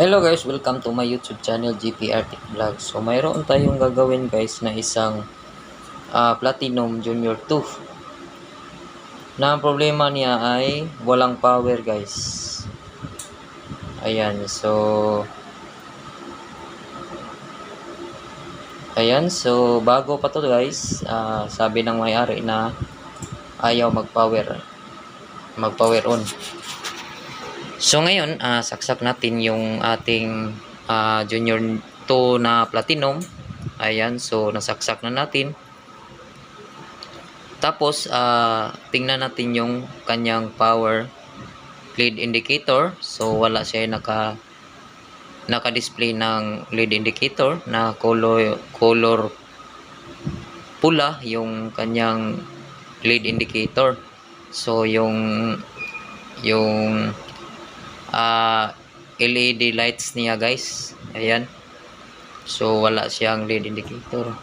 Hello guys, welcome to my YouTube channel GPR Tech Vlog. So mayroon tayong gagawin guys na isang ah, Platinum Junior 2. Na ang problema niya ay walang power guys. Ayan, so Ayan, so bago pa to guys, ah, sabi ng may-ari na ayaw mag-power mag-power on. So ngayon, ah, saksak natin yung ating ah, Junior 2 na Platinum. Ayan, so nasaksak na natin. Tapos, ah, tingnan natin yung kanyang power lead indicator. So wala siya naka naka-display ng lead indicator na color color pula yung kanyang lead indicator. So yung yung ah LED lights niya guys. Ayan. So wala siyang lead indicator.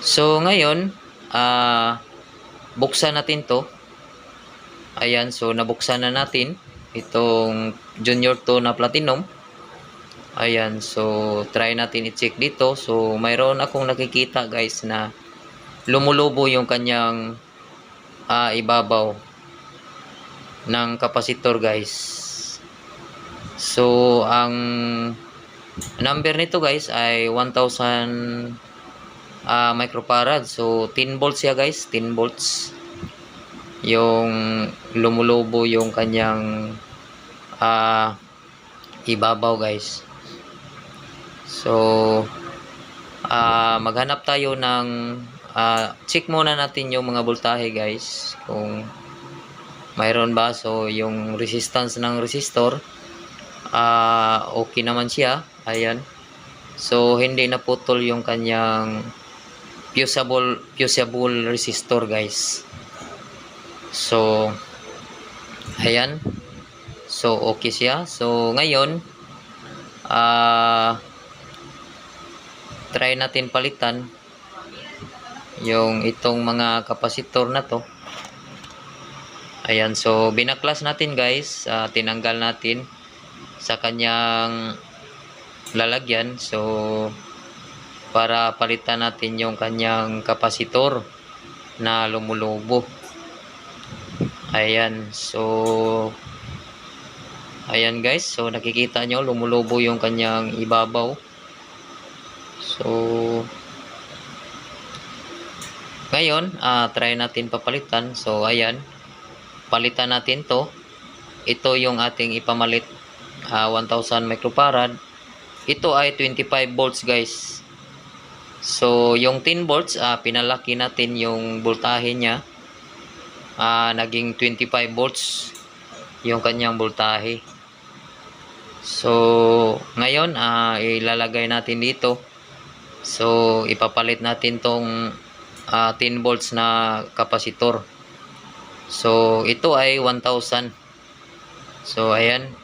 So ngayon, ah buksan natin 'to. Ayan, so nabuksan na natin itong Junior 2 na Platinum. Ayan, so try natin i-check dito. So mayroon akong nakikita guys na lumulubo yung kanyang ah, ibabaw ng kapasitor guys. So ang number nito guys ay 1000 ah, microfarad. So 10 volts siya guys, 10 volts. Yung lumulubo yung kanyang ah, ibabaw guys. So ah, maghanap tayo ng ah, check muna natin yung mga voltahe guys kung mayroon ba? So yung resistance ng resistor ah okay naman siya. Ayan. So hindi naputol yung kanyang fusible fusible resistor guys. So ayan. So okay siya. So ngayon ah try natin palitan yung itong mga kapasitor na to Ayan, so binaklas natin guys, ah, tinanggal natin sa kanyang lalagyan. So para palitan natin yung kanyang kapasitor na lumulubo. Ayan, so ayan guys, so nakikita nyo lumulubo yung kanyang ibabaw. So ngayon, ah, try natin papalitan. So ayan, palitan natin to. Ito yung ating ipamalit ah, 1000 microfarad. Ito ay 25 volts guys. So yung 10 volts ah, pinalaki natin yung voltahe nya ah, naging 25 volts yung kanyang voltahe. So ngayon ah, ilalagay natin dito. So ipapalit natin tong ah, 10 volts na kapasitor So, ito ay 1,000. So, ayan.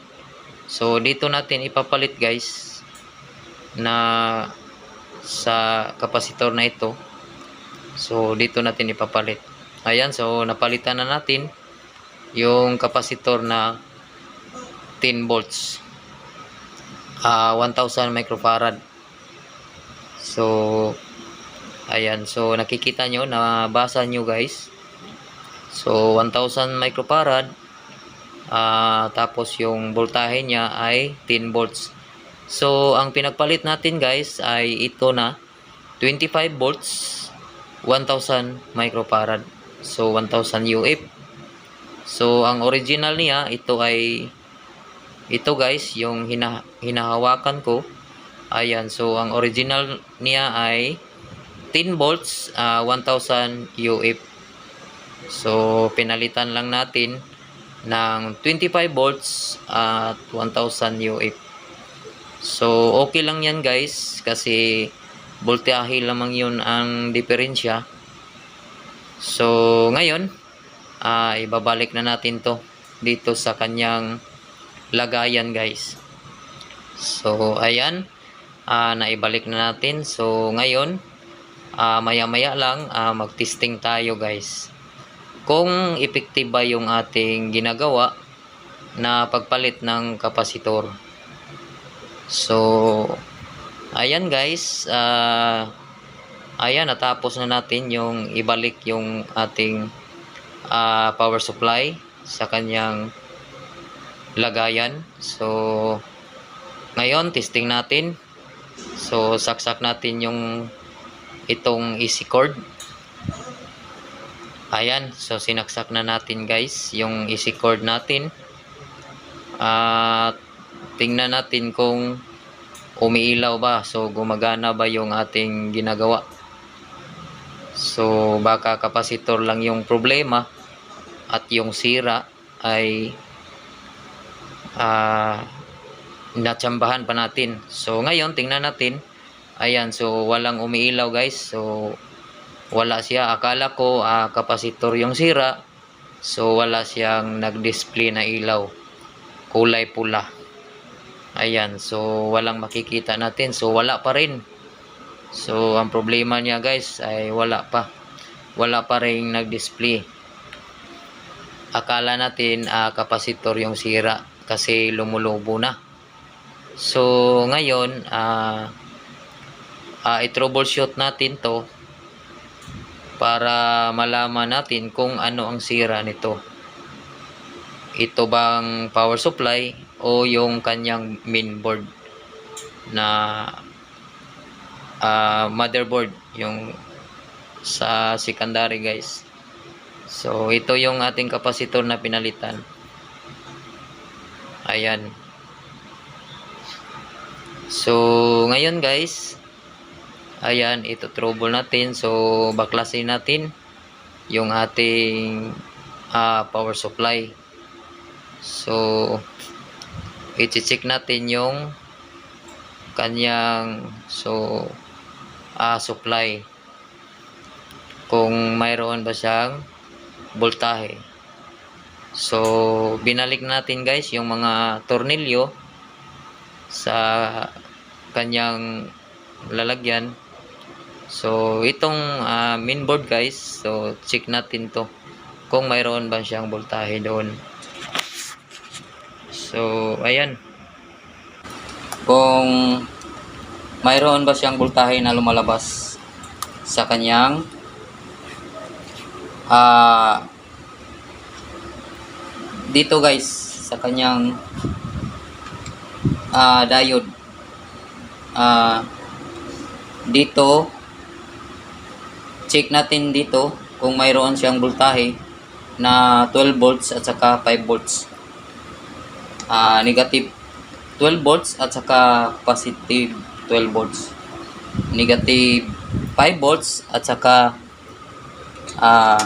So, dito natin ipapalit guys na sa kapasitor na ito. So, dito natin ipapalit. Ayan. So, napalitan na natin yung kapasitor na 10 volts. Uh, 1,000 microfarad. So, ayan. So, nakikita nyo, nabasa nyo guys So, 1,000 microfarad. Uh, tapos, yung voltahe niya ay 10 volts. So, ang pinagpalit natin guys ay ito na 25 volts, 1,000 microfarad. So, 1,000 UF. So, ang original niya, ito ay ito guys, yung hina, hinahawakan ko. Ayan, so ang original niya ay 10 volts, uh, 1,000 UF. So, pinalitan lang natin ng 25 volts at 1000 UF. So, okay lang yan guys kasi voltahe lamang yun ang diferensya. So, ngayon, uh, ibabalik na natin to dito sa kanyang lagayan guys. So, ayan. Uh, naibalik na natin. So, ngayon, uh, maya-maya lang uh, mag-testing tayo guys kung effective ba yung ating ginagawa na pagpalit ng kapasitor. So, ayan guys, ah ayan natapos na natin yung ibalik yung ating ah, power supply sa kanyang lagayan. So, ngayon testing natin. So, saksak natin yung itong easy cord. Ayan, so sinaksak na natin guys yung easy cord natin. At tingnan natin kung umiilaw ba. So, gumagana ba yung ating ginagawa. So, baka kapasitor lang yung problema at yung sira ay ah natsambahan pa natin. So, ngayon, tingnan natin. Ayan, so walang umiilaw guys. So, wala siya. Akala ko ah, kapasitor yung sira. So, wala siyang nag-display na ilaw. Kulay pula. Ayan, so walang makikita natin. So, wala pa rin. So, ang problema niya guys ay wala pa. Wala pa rin nag-display. Akala natin ah, kapasitor yung sira kasi lumulubo na. So, ngayon, ah ah, i-troubleshoot natin to para malaman natin kung ano ang sira nito. Ito bang power supply o yung kanyang mainboard na ah, motherboard yung sa secondary guys. So, ito yung ating kapasitor na pinalitan. Ayan. So, ngayon guys, ayan, ito trouble natin. So, baklasin natin yung ating ah, power supply. So, i-check natin yung kanyang so ah, supply kung mayroon ba siyang voltahe. So, binalik natin guys yung mga tornilyo sa kanyang lalagyan. So, itong ah, mainboard guys, so check natin to kung mayroon ba siyang voltahe doon. So, ayan. Kung mayroon ba siyang voltahe na lumalabas sa kanyang ah dito guys sa kanyang ah diode ah dito check natin dito kung mayroon siyang voltahe na 12 volts at saka 5 volts. Ah negative 12 volts at saka positive 12 volts. Negative 5 volts at saka ah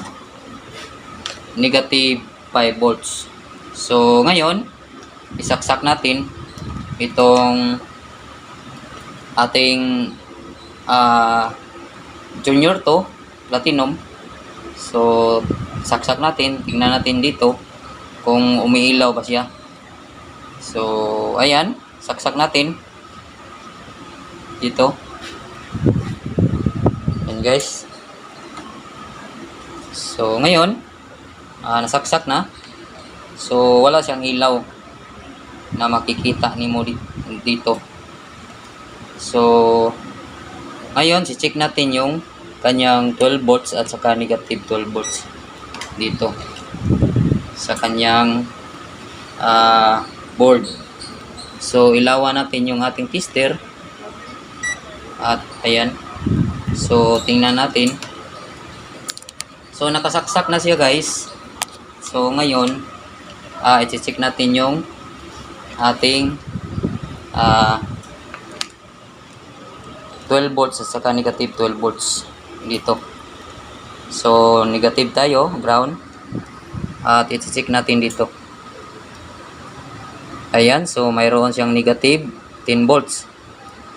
negative 5 volts. So ngayon isaksak natin itong ating ah junior to platinum. So saksak natin tingnan natin dito kung umiilaw ba siya. So ayan saksak natin. Dito. Yan guys. So ngayon ah, nasaksak na. So wala siyang ilaw na makikita ni mo di- dito. So ngayon si-check natin yung kanyang 12 volts at saka negative 12 volts dito sa kanyang ah, board. So ilawan natin yung ating tester. At ayan. So tingnan natin. So nakasaksak na siya guys. So ngayon ah i-check natin yung ating ah 12 volts at saka negative 12 volts dito. So negative tayo ground at i-check natin dito. Ayan so mayroon siyang negative 10 volts.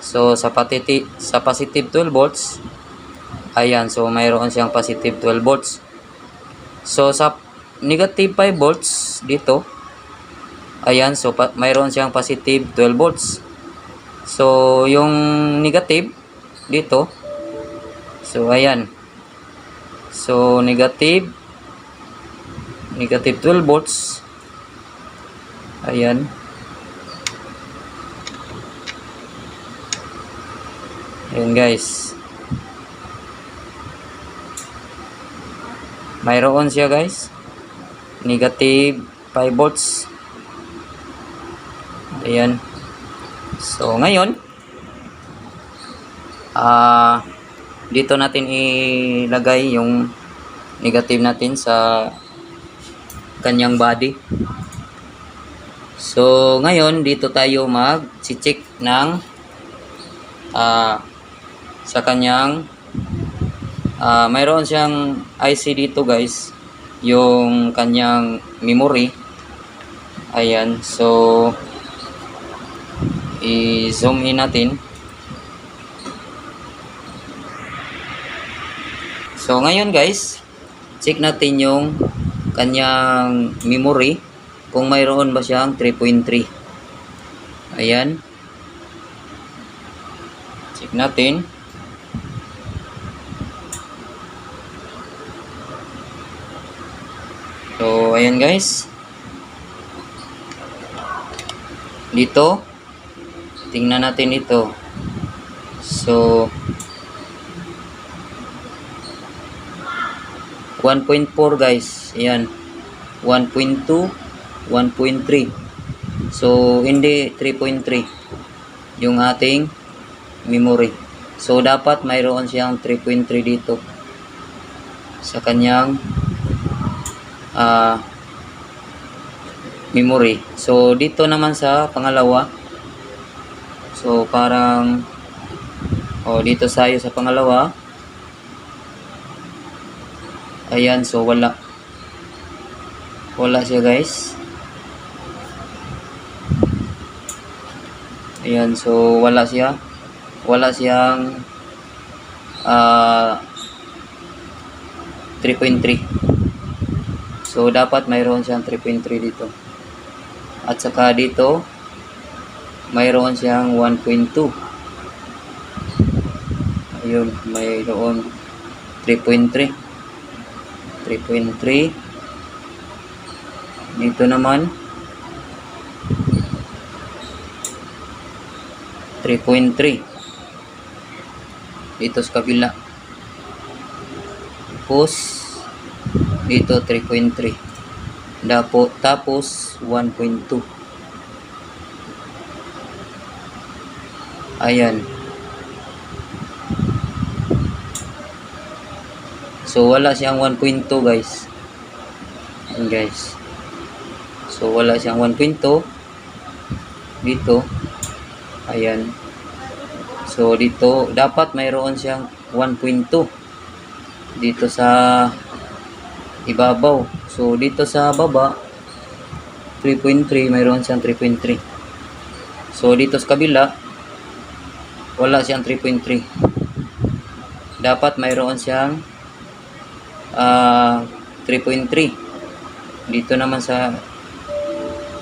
So sa, patiti, sa positive 12 volts ayan so mayroon siyang positive 12 volts. So sa negative 5 volts dito ayan so pa, mayroon siyang positive 12 volts. So yung negative dito so ayan so negative negative 12 volts Ayan. Ayan guys. Mayroon siya guys. Negative 5 volts. Ayan. So ngayon, ah dito natin ilagay yung negative natin sa kanyang body. So, ngayon, dito tayo mag-check ng ah sa kanyang ah mayroon siyang IC dito guys. Yung kanyang memory. Ayan. So i-zoom in natin so ngayon guys check natin yung kanyang memory. Kung mayroon ba siyang 3.3 ayan. Check natin. So ayan guys. Dito tingnan natin ito. So 1.4 guys. Ayan. 1.2 1.3 so hindi 3.3 yung ating memory. So dapat mayroon siyang 3.3 dito. Sa kanyang ah memory. So dito naman sa pangalawa. So parang oh dito tayo sa pangalawa ayan so wala. Wala siya guys. Ayan so wala siya. Wala siyang ah 3.3 so dapat mayroon siyang 3.3 dito. At saka dito mayroon siyang 1.2 ayun mayroon 3.3 3.3 dito naman. 3.3 dito sa kabila. Tapos dito 3.3 Dapo, tapos 1.2 ayan so wala siyang 1.2 guys. Ayan guys. So wala siyang 1.2 dito. Ayan. So dito dapat mayroon siyang 1.2 dito sa ibabaw. So dito sa baba 3.3 mayroon siyang 3.3 so dito sa kabila wala siyang 3.3 dapat mayroon siyang ah 3.3 dito naman sa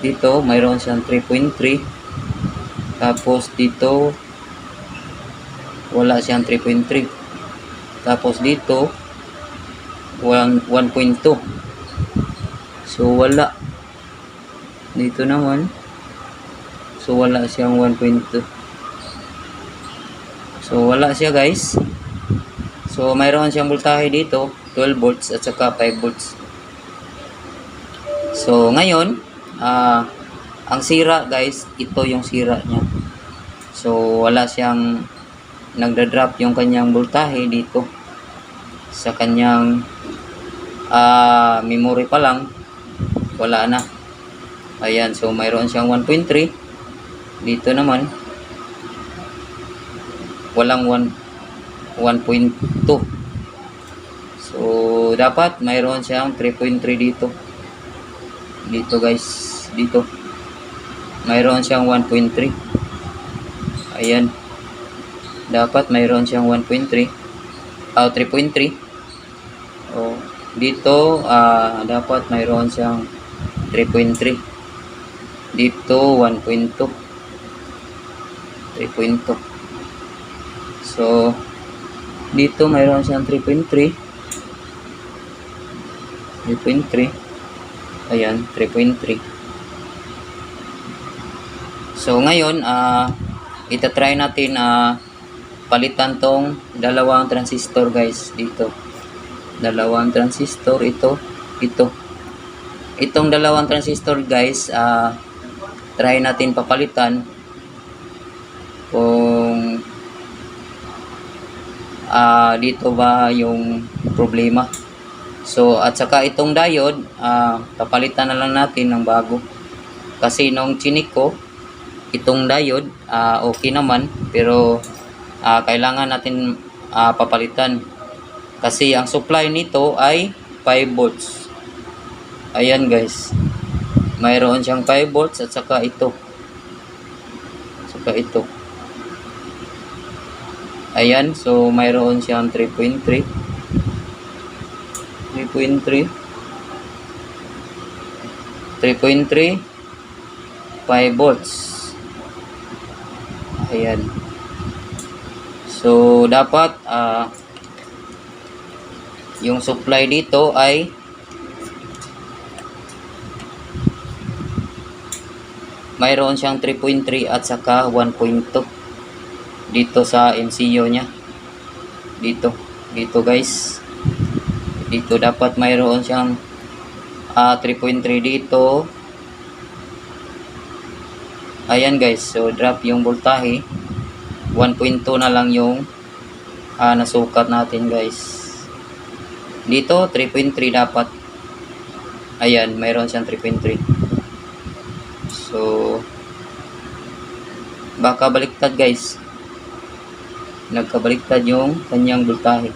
dito mayroon siyang 3.3 tapos dito wala siyang 3.3 tapos dito 1 1.2 so wala. Dito naman so wala siyang 1.2 so wala siya guys. So mayroon siyang voltahe dito 12 volts at saka 5 volts. So ngayon ah ang sira guys ito yung sira niya. So wala siyang nagda-drop yung kanyang voltahe dito. Sa kanyang ah memory pa lang wala na. Ayan so mayroon siyang 1.3 dito naman walang 1 1.2 so dapat mayroon siyang 3.3 dito. Dito guys. Dito. Mayroon siyang 1.3 ayan. Dapat mayroon siyang 1.3 o 3.3 o dito ah dapat mayroon siyang 3.3 dito 1.2 3.2 so dito mayroon siyang 3.3 3.3 ayan 3.3 So ngayon, ah itatry natin ah palitan tong dalawang transistor guys dito. Dalawang transistor ito, ito. Itong dalawang transistor guys, ah try natin papalitan kung ah dito ba yung problema. So at saka itong diode, ah papalitan na lang natin ng bago. Kasi nung chinik ko, itong diode ah, okay naman. Pero ah, kailangan natin ah, papalitan. Kasi ang supply nito ay 5 volts. Ayan guys. Mayroon siyang 5 volts at saka ito. Saka ito. Ayan so mayroon siyang 3.3 3.3 3.3 5 volts Ayan. So, dapat ah yung supply dito ay mayroon siyang 3.3 at saka 1.2 dito sa MCU niya. Dito. Dito guys. Dito dapat mayroon siyang ah 3.3 dito Ayan guys, so drop yung voltahe. 1.2 na lang yung ah, nasukat natin guys. Dito, 3.3 dapat. Ayan, mayroon siyang 3.3. So, baka baliktad guys. Nagkabaliktad yung kanyang voltahe.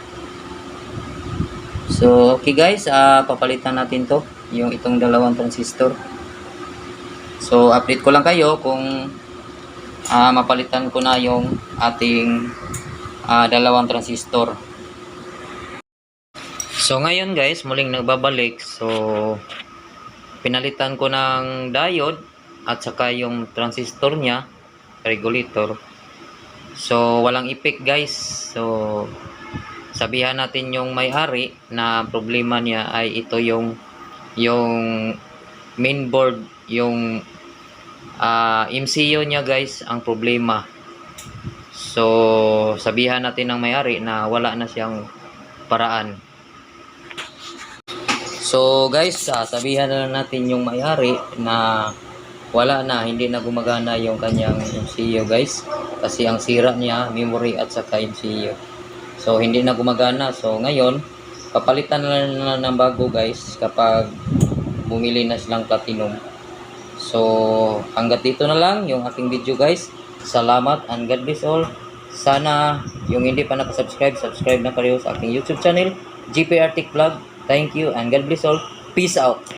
So, okay guys, ah, papalitan natin to. Yung itong dalawang transistor. So, update ko lang kayo kung ah, mapalitan ko na yung ating ah, dalawang transistor. So, ngayon guys, muling nagbabalik. So, pinalitan ko ng diode at saka yung transistor niya, regulator. So, walang effect guys. So, sabihan natin yung may-ari na problema niya ay ito yung yung mainboard yung ah MCU niya guys ang problema. So sabihan natin ng may-ari na wala na siyang paraan. So guys ah, sabihan na natin yung may-ari na wala na hindi na gumagana yung kanyang MCU guys. Kasi ang sira niya memory at saka MCU so hindi na gumagana so ngayon papalitan na lang ng bago guys kapag bumili na silang platinum So, hanggat dito na lang yung aking video guys. Salamat and God bless all. Sana yung hindi pa nakasubscribe, subscribe na kayo sa aking YouTube channel, GPR Tech Vlog. Thank you and God bless all. Peace out.